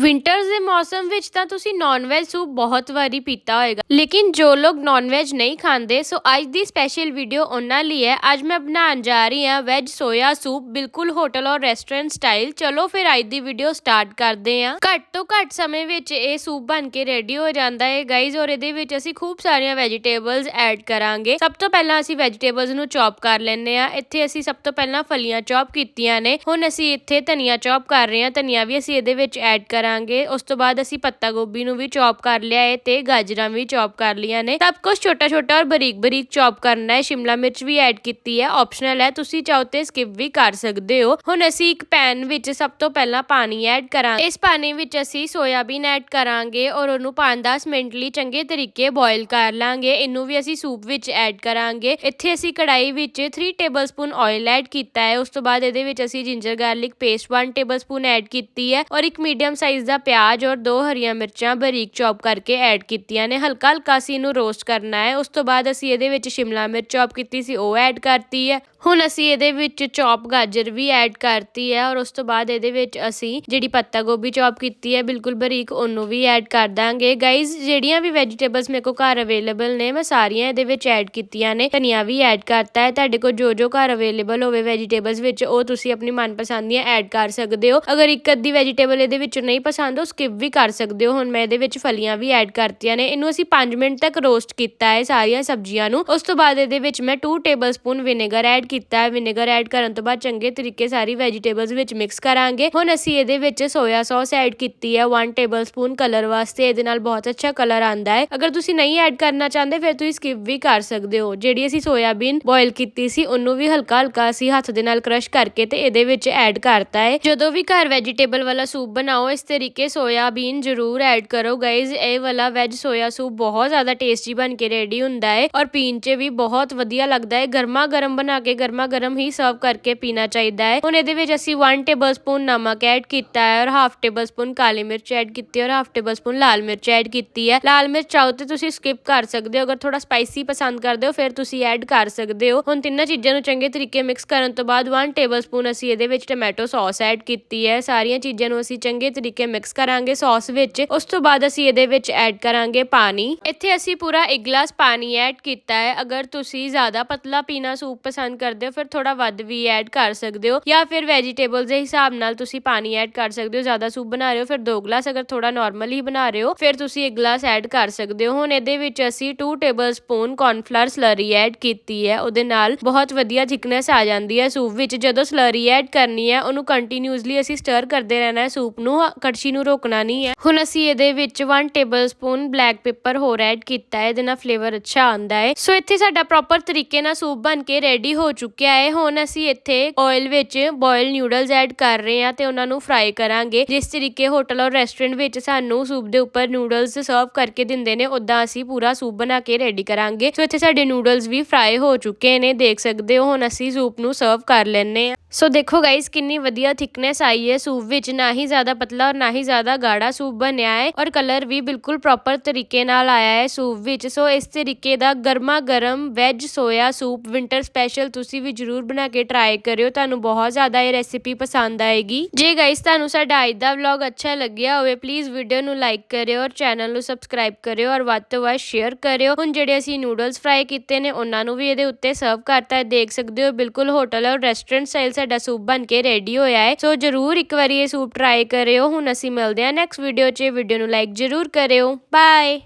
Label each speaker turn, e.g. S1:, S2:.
S1: Winters ਦੇ ਮੌਸਮ ਵਿੱਚ ਤਾਂ ਤੁਸੀਂ ਨਾਨ-ਵੈਜ ਸੂਪ ਬਹੁਤ ਵਾਰੀ ਪੀਤਾ ਹੋਏਗਾ। ਲੇਕਿਨ ਜੋ ਲੋਕ ਨਾਨ-ਵੈਜ ਨਹੀਂ ਖਾਂਦੇ, ਸੋ ਅੱਜ ਦੀ ਸਪੈਸ਼ਲ ਵੀਡੀਓ ਉਹਨਾਂ ਲਈ ਹੈ। ਅੱਜ ਮੈਂ ਬਣਾਉਣ ਜਾ ਰਹੀ ਹਾਂ ਵੈਜ ਸੋਇਆ ਸੂਪ ਬਿਲਕੁਲ ਹੋਟਲ ਔਰ ਰੈਸਟੋਰੈਂਟ ਸਟਾਈਲ ਚਲੋ ਫਿਰ ਅੱਜ ਦੀ ਵੀਡੀਓ ਸਟਾਰਟ ਕਰਦੇ ਹਾਂ। ਘੱਟ ਤੋਂ ਘੱਟ ਸਮੇਂ ਵਿੱਚ ਇਹ ਸੂਪ ਬਣ ਕੇ ਰੈਡੀ ਹੋ ਜਾਂਦਾ ਹੈ ਗਾਈਜ਼ ਔਰ ਇਹਦੇ ਵਿੱਚ ਅਸੀਂ ਖੂਬ ਸਾਰੀਆਂ ਵੈਜੀਟੇਬਲਸ ਐਡ ਕਰਾਂਗੇ। ਸਭ ਤੋਂ ਪਹਿਲਾਂ ਅਸੀਂ ਵੈਜੀਟੇਬਲਸ ਨੂੰ ਚੌਪ ਕਰ ਲੈਂਦੇ ਹਾਂ। ਇੱਥੇ ਅਸੀਂ ਸਭ ਤੋਂ ਪਹਿਲਾਂ ਫਲੀਆਂ ਚੌਪ ਕੀਤੀਆਂ ਨੇ। ਹੁਣ ਅਸੀਂ ਇੱਥੇ ਧਨੀਆ ਚੌਪ ਕਰ ਰਹੇ ਹਾਂ। ਧਨੀਆ ਵੀ ਅਸੀਂ ਇਹਦੇ ਵਿੱਚ ਐਡ ਕਰਾਂਗੇ। ਉਸ ਤੋਂ ਬਾਅਦ ਅਸੀਂ ਪੱਤਾ ਗੋਭੀ ਨੂੰ ਵੀ ਚੌਪ ਕਰ ਲਿਆ ਹੈ ਤੇ ਗਾਜਰਾਂ ਵੀ ਚੌਪ ਕਰ ਲਈਆਂ ਨੇ। ਸਭ ਕੁਝ ਛੋਟਾ ਛੋਟਾ ਔਰ ਬਰੀਕ ਬਰੀਕ ਚੌਪ ਕਰਨਾ ਹੈ ਸ਼ਿਮਲਾ ਮਿਰਚ ਵੀ ਐਡ ਕੀਤੀ ਹੈ ਆਪਸ਼ਨਲ ਹੈ ਤੁਸੀਂ ਚਾਹੋ ਤੇ ਸਕਿਪ ਵੀ ਕਰ ਸਕਦੇ ਹੋ। ਹੁਣ ਅਸੀਂ ਇੱਕ ਪੈਨ ਵਿੱਚ ਸਭ ਤੋਂ ਪਹਿਲਾਂ ਪਾਣੀ ਐਡ ਕਰਾਂਗੇ। ਇਸ ਪਾਣੀ ਵਿੱਚ ਅਸੀਂ ਸੋਇਆਬੀਨ ਐਡ ਕਰਾਂਗੇ ਔਰ ਉਹਨੂੰ 5-10 ਮਿੰਟ ਲਈ ਚੰਗੇ ਤਰੀਕੇ ਬੋਇਲ ਕਰ ਲਾਂਗੇ। ਇਹਨੂੰ ਵੀ ਅਸੀਂ ਸੂਪ ਵਿੱਚ ਐਡ ਕਰਾਂਗੇ। ਇੱਥੇ ਅਸੀਂ ਕੜਾਈ ਵਿੱਚ 3 ਟੇਬਲਸਪੂਨ ਆਇਲ ਐਡ ਕੀਤਾ ਹੈ ਉਸ ਤੋਂ ਬਾਅਦ ਇਹਦੇ ਵਿੱਚ ਅਸੀਂ ginger garlic paste 1 tablespoon add ਕੀਤੀ ਹੈ ਔਰ ਇੱਕ ਮੀਡੀਅਮ ਸਾਈਜ਼ ਦਾ ਪਿਆਜ਼ ਔਰ ਦੋ ਹਰੀਆਂ ਮਿਰਚਾਂ ਬਰੀਕ ਚੌਪ ਕਰਕੇ ਐਡ ਕੀਤੀਆਂ ਨੇ। ਹਲਕਾ ਹਲਕਾ ਅਸੀਂ ਇਹਨੂੰ ਰੋਸਟ ਕਰਨਾ ਹੈ। ਉਸ ਤੋਂ ਬਾਅਦ ਅਸੀਂ ਇਹਦੇ ਵਿੱਚ ਸ਼ਿਮਲਾ ਮਿਰਚ ਚੌਪ ਕੀਤੀ ਸੀ, ਉਹ ਐਡ ਕਰਤੀ ਹੈ। ਹੁਣ ਅਸੀਂ ਇਹਦੇ ਵਿੱਚ ਚੌਪ ਗਾਜਰ ਵੀ ਐਡ ਕਰਤੀ ਹੈ ਔਰ ਉਸ ਤੋਂ ਬਾਅਦ ਇਹਦੇ ਵਿੱਚ ਅਸੀਂ ਜਿਹੜੀ ਪੱਤਾ ਗੋਭੀ ਚੌਪ ਕੀਤੀ ਹੈ, ਬਿਲਕੁਲ ਬਰੀਕ ਉਹਨੂੰ ਵੀ ਐਡ ਕਰ ਦਾਂਗੇ। ਗਾਇਜ਼ ਜਿਹੜੀਆਂ ਵੀ ਵੈਜੀਟੇਬਲਸ ਮੇਰੇ ਕੋਲ ਘਰ ਅਵੇਲੇਬਲ ਨੇ, ਮੈਂ ਸਾਰੀਆਂ ਇਹਦੇ ਵਿੱਚ ਐਡ ਕੀਤੀਆਂ ਨੇ। ਧਨੀਆ ਵੀ ਐਡ ਕਰਤਾ ਹੈ। ਤੁਹਾਡੇ ਕੋਲ ਜੋ ਜੋ ਘਰ ਅਵੇਲੇਬਲ ਹੋਵੇ ਵੈਜੀਟੇਬਲਸ ਵਿੱਚ, ਉਹ ਤੁਸੀਂ ਆਪਣੀ ਮਨਪਸੰਦ ਦੀਆਂ ਐਡ ਕਰ ਸਕਦੇ ਹੋ। ਅਗਰ ਇੱਕ ਅੱਧੀ ਵੈਜੀਟੇਬਲ ਇਹਦੇ ਵਿੱਚ ਨਹੀਂ ਪਸੰਦ, ਉਹ ਸਕਿਪ ਵੀ ਕਰ ਸਕਦੇ ਹੋ। ਹੁਣ ਮੈਂ ਇਹਦੇ ਵਿੱਚ ਫਲੀਆਂ ਵੀ ਐਡ ਕਰਤੀਆਂ ਨੇ। ਇਹਨੂੰ ਅਸੀਂ 5 ਮਿੰਟ ਤੱਕ ਰੋਸਟ ਕੀਤਾ ਹੈ ਸਾਰੀਆਂ ਸਬਜ਼ੀਆਂ ਨੂੰ। ਉਸ ਤੋਂ ਬਾਅਦ ਇਹਦੇ ਵਿੱਚ ਮੈਂ 2 ਟੇਬਲਸਪੂਨ ਵਿਨੇਗਰ ਐਡ ਕੀਤਾ ਹੈ, ਵਿਨੇਗਰ ਐਡ ਕਰਨ ਤੋਂ ਬਾਅਦ ਚੰਗੇ ਤਰੀਕੇ ਸਾਰੀ ਵੈਜੀਟੇਬਲਸ ਵਿੱਚ ਮਿਕਸ ਕਰਾਂਗੇ। ਹੁਣ ਅਸੀਂ ਇਹਦੇ ਵਿੱਚ ਸੋਇਆ ਸੌਸ ਐਡ ਕੀਤੀ ਹੈ 1 ਟੇਬਲਸਪੂਨ ਕਲਰ ਵਾਸਤੇ, ਇਹਦੇ ਨਾਲ ਬਹੁਤ ਅੱਛਾ ਕਲਰ ਆਂਦਾ ਹੈ। ਅਗਰ ਤੁਸੀਂ ਨਹੀਂ ਐਡ ਕਰਨਾ ਚਾਹੁੰਦੇ, ਫਿਰ ਤੁਸੀਂ ਸਕਿਪ ਵੀ ਕਰ ਸਕਦੇ ਹੋ। ਜਿਹੜੀ ਅਸੀਂ ਸੋਇਆਬੀਨ ਬੋਇਲ ਕੀਤੀ ਸੀ, ਉਹਨੂੰ ਵੀ ਹਲਕਾ ਹਲਕਾ ਅਸੀਂ ਹੱਥ ਦੇ ਨਾਲ ਕ੍ਰਸ਼ ਕਰਕੇ ਤੇ ਇਹਦੇ ਵਿੱਚ ਐਡ ਕਰਤਾ ਹੈ। ਜਦੋਂ ਵੀ ਘਰ ਵੈਜੀਟੇਬਲ ਵਾਲਾ ਸੂਪ ਬਣਾਓ, ਇਸ ਤਰੀਕੇ ਸੋਇਆਬੀਨ ਜ਼ਰੂਰ ਐਡ ਕਰੋ। ਗਾਇਜ਼ ਇਹ ਵਾਲਾ ਵੈਜ ਸੋਇਆ ਸੂਪ ਬਹੁਤ ਜ਼ਿਆਦਾ ਟੇਸਟੀ ਬਣ ਕੇ ਰੈਡੀ ਹੁੰਦਾ ਹੈ ਔਰ ਪੀਣ 'ਚ ਵੀ ਬਹੁਤ ਵਧੀਆ ਲੱਗਦਾ ਹੈ। ਗਰਮਾ ਗਰਮ ਬਣਾ ਕੇ ਗਰਮਾ ਗਰਮ ਹੀ ਸਰਵ ਕਰਕੇ ਪੀਣਾ ਚਾਹੀਦਾ ਹੈ। ਹੁਣ ਇਹਦੇ ਵਿੱਚ ਅਸੀਂ 1 ਟੇਬਲਸਪੂਨ ਨਮਕ ਐਡ ਕੀਤਾ ਹੈ ਔਰ ਹਾਫ ਟੇਬਲ ਸਪੂਨ ਕਾਲੀ ਮਿਰਚ ਐਡ ਕੀਤੀ ਔਰ ਹਾਫ ਟੇਬਲ ਸਪੂਨ ਲਾਲ ਮਿਰਚ ਐਡ ਕੀਤੀ ਹੈ। ਲਾਲ ਮਿਰਚ ਚਾਹੋ ਤੇ ਤੁਸੀਂ ਸਕਿਪ ਕਰ ਸਕਦੇ ਹੋ। ਅਗਰ ਥੋੜਾ ਸਪਾਈਸੀ ਪਸੰਦ ਕਰਦੇ ਹੋ, ਫਿਰ ਤੁਸੀਂ ਐਡ ਕਰ ਸਕਦੇ ਹੋ। ਹੁਣ ਤਿੰਨਾਂ ਚੀਜ਼ਾਂ ਨੂੰ ਚੰਗੇ ਤਰੀਕੇ ਮਿਕਸ ਕਰਨ ਤੋਂ ਬਾਅਦ 1 ਟੇਬਲਸਪੂਨ ਅਸੀਂ ਇਹਦੇ ਵਿੱਚ ਟੋਮੈਟੋ ਸੌਸ ਐਡ ਕੀਤੀ ਹੈ। ਸਾਰੀਆਂ ਚੀਜ਼ਾਂ ਨੂੰ ਅਸੀਂ ਚੰਗੇ ਤਰੀਕੇ ਮਿਕਸ ਕਰਾਂਗੇ ਸੌਸ ਵਿੱਚ। ਉਸ ਤੋਂ ਬਾਅਦ ਅਸੀਂ ਇਹਦੇ ਵਿੱਚ ਐਡ ਕਰਾਂਗੇ ਪਾਣੀ। ਇੱਥੇ ਅਸੀਂ ਪੂਰਾ ਇੱਕ ਗਲਾਸ ਪਾਣੀ ਐਡ ਕੀਤਾ ਹੈ। ਅਗਰ ਤੁਸੀਂ ਜ਼ਿਆਦਾ ਪਤਲਾ ਪੀਣਾ ਸੂਪ ਪਸੰਦ ਕਰ ਕਰਦੇ ਹੋ, ਫਿਰ ਥੋੜਾ ਵੱਧ ਵੀ ਐਡ ਕਰ ਸਕਦੇ ਹੋ ਜਾਂ ਫਿਰ ਵੈਜੀਟੇਬਲਸ ਦੇ ਹਿਸਾਬ ਨਾਲ ਤੁਸੀਂ ਪਾਣੀ ਐਡ ਕਰ ਸਕਦੇ ਹੋ, ਜ਼ਿਆਦਾ ਸੂਪ ਬਣਾ ਰਹੇ ਹੋ, ਫਿਰ 2 ਗਲਾਸ ਅਗਰ ਥੋੜਾ ਨਾਰਮਲ ਹੀ ਬਣਾ ਰਹੇ ਹੋ, ਫਿਰ ਤੁਸੀਂ ਇੱਕ ਗਲਾਸ ਐਡ ਕਰ ਸਕਦੇ ਹੋ। ਹੁਣ ਇਹਦੇ ਵਿੱਚ ਅਸੀਂ 2 ਟੇਬਲਸਪੂਨ ਕੌਰਨਫਲਾਵਰ ਸਲਰੀ ਐਡ ਕੀਤੀ ਹੈ, ਉਹਦੇ ਨਾਲ ਬਹੁਤ ਵਧੀਆ ਥਿਕਨੈਸ ਆ ਜਾਂਦੀ ਹੈ ਸੂਪ ਵਿੱਚ। ਜਦੋਂ ਸਲਰੀ ਐਡ ਕਰਨੀ ਹੈ, ਉਹਨੂੰ ਕੰਟੀਨਿਊਸਲੀ ਅਸੀਂ ਸਟਰ ਕਰਦੇ ਰਹਿਣਾ ਹੈ ਸੂਪ ਨੂੰ, ਕੜਛੀ ਨੂੰ ਰੋਕਣਾ ਨਹੀਂ ਹੈ। ਹੁਣ ਅਸੀਂ ਇਹਦੇ ਵਿੱਚ 1 ਟੇਬਲਸਪੂਨ ਬਲੈਕ ਪੇਪਰ ਹੋਰ ਐਡ ਕੀਤਾ ਹੈ, ਇਹਦੇ ਨਾਲ ਫਲੇਵਰ ਅੱਛਾ ਆਉਂਦਾ ਹੈ। ਸੋ ਇੱਥੇ ਸਾਡਾ ਪ੍ਰੋਪਰ ਤਰੀਕੇ ਨਾਲ ਸੂਪ ਬਣ ਕੇ ਰੈਡੀ ਹੋ ਚੁੱਕਿਆ ਹੈ। ਹੁਣ ਅਸੀਂ ਇੱਥੇ ਆਇਲ ਵਿੱਚ ਬੋਇਲ ਨਿਊਡਲਸ ਐਡ ਕਰ ਰਹੇ ਹਾਂ ਤੇ ਉਹਨਾਂ ਨੂੰ ਫਰਾਈ ਕਰਾਂਗੇ। ਜਿਸ ਤਰੀਕੇ ਹੋਟਲ ਔਰ ਰੈਸਟੋਰੈਂਟ ਵਿੱਚ ਸਾਨੂੰ ਸੂਪ ਦੇ ਉੱਪਰ ਨਿਊਡਲਸ ਸਰਵ ਕਰਕੇ ਦਿੰਦੇ ਨੇ ਉਦਾਂ ਅਸੀਂ ਪੂਰਾ ਸੂਪ ਬਣਾ ਕੇ ਰੈਡੀ ਕਰਾਂਗੇ। ਸੋ ਇੱਥੇ ਸਾਡੇ ਨਿਊਡਲਸ ਵੀ ਫਰਾਈ ਹੋ ਚੁੱਕੇ ਨੇ, ਦੇਖ ਸਕਦੇ ਹੋ ਹੁਣ ਅਸੀਂ ਸੂਪ ਨੂੰ ਸਰਵ ਕਰ ਲੈਣੇ ਆ ਸੋ ਦੇਖੋ ਗਾਇਸ ਕਿੰਨੀ ਵਧੀਆ ਥਿਕਨੈਸ ਆਈ ਹੈ ਸੂਪ ਵਿੱਚ। ਨਾ ਹੀ ਜ਼ਿਆਦਾ ਪਤਲਾ ਔਰ ਨਾ ਹੀ ਜ਼ਿਆਦਾ ਗਾੜਾ ਸੂਪ ਬਣਿਆ ਹੈ ਔਰ ਕਲਰ ਵੀ ਬਿਲਕੁਲ ਪ੍ਰੋਪਰ ਤਰੀਕੇ ਨਾਲ ਆਇਆ ਹੈ ਸੂਪ ਵਿੱਚ। ਸੋ ਇਸ ਤਰੀਕੇ ਦਾ ਗਰਮਾ ਗਰਮ veg soya soup winter special ਤੁਸੀਂ ਤੁਸੀਂ ਵੀ ਜਰੂਰ ਬਣਾ ਕੇ ਟਰਾਈ ਕਰਿਓ, ਤੁਹਾਨੂੰ ਬਹੁਤ ਜ਼ਿਆਦਾ ਇਹ ਰੈਸਿਪੀ ਪਸੰਦ ਆਏਗੀ। ਜੇ ਗਾਇਸ ਤੁਹਾਨੂੰ ਸਾਡਾ ਅੱਜ ਦਾ ਵਲੌਗ ਅੱਛਾ ਲੱਗਿਆ ਹੋਵੇ ਪਲੀਜ਼ ਵੀਡੀਓ ਨੂੰ ਲਾਈਕ ਕਰਿਓ ਔਰ ਚੈਨਲ ਨੂੰ ਸਬਸਕ੍ਰਾਈਬ ਕਰਿਓ ਔਰ ਵੱਧ ਤੋਂ ਵੱਧ ਸ਼ੇਅਰ ਕਰਿਓ। ਹੁਣ ਜਿਹੜੇ ਅਸੀਂ ਨੂਡਲਸ ਫਰਾਈ ਕੀਤੇ ਨੇ, ਉਹਨਾਂ ਨੂੰ ਵੀ ਇਹਦੇ ਉੱਤੇ ਸਰਵ ਕਰਤਾ ਹੈ। ਦੇਖ ਸਕਦੇ ਹੋ, ਬਿਲਕੁਲ ਹੋਟਲ ਔਰ ਰੈਸਟੋਰੈਂਟ ਸਟਾਈਲ ਸਾਡਾ ਸੂਪ ਬਣ ਕੇ ਰੈਡੀ ਹੋਇਆ ਹੈ। ਸੋ ਜਰੂਰ ਇੱਕ ਵਾਰੀ ਇਹ ਸੂਪ ਟਰਾਈ ਕਰਿਓ। ਹੁਣ ਅਸੀਂ ਮਿਲਦੇ ਹਾਂ ਨੈਕਸਟ ਵੀਡੀਓ 'ਚ। ਵੀਡੀਓ ਨੂੰ ਲਾਈਕ ਜਰੂਰ ਕਰਿਓ। ਬਾਏ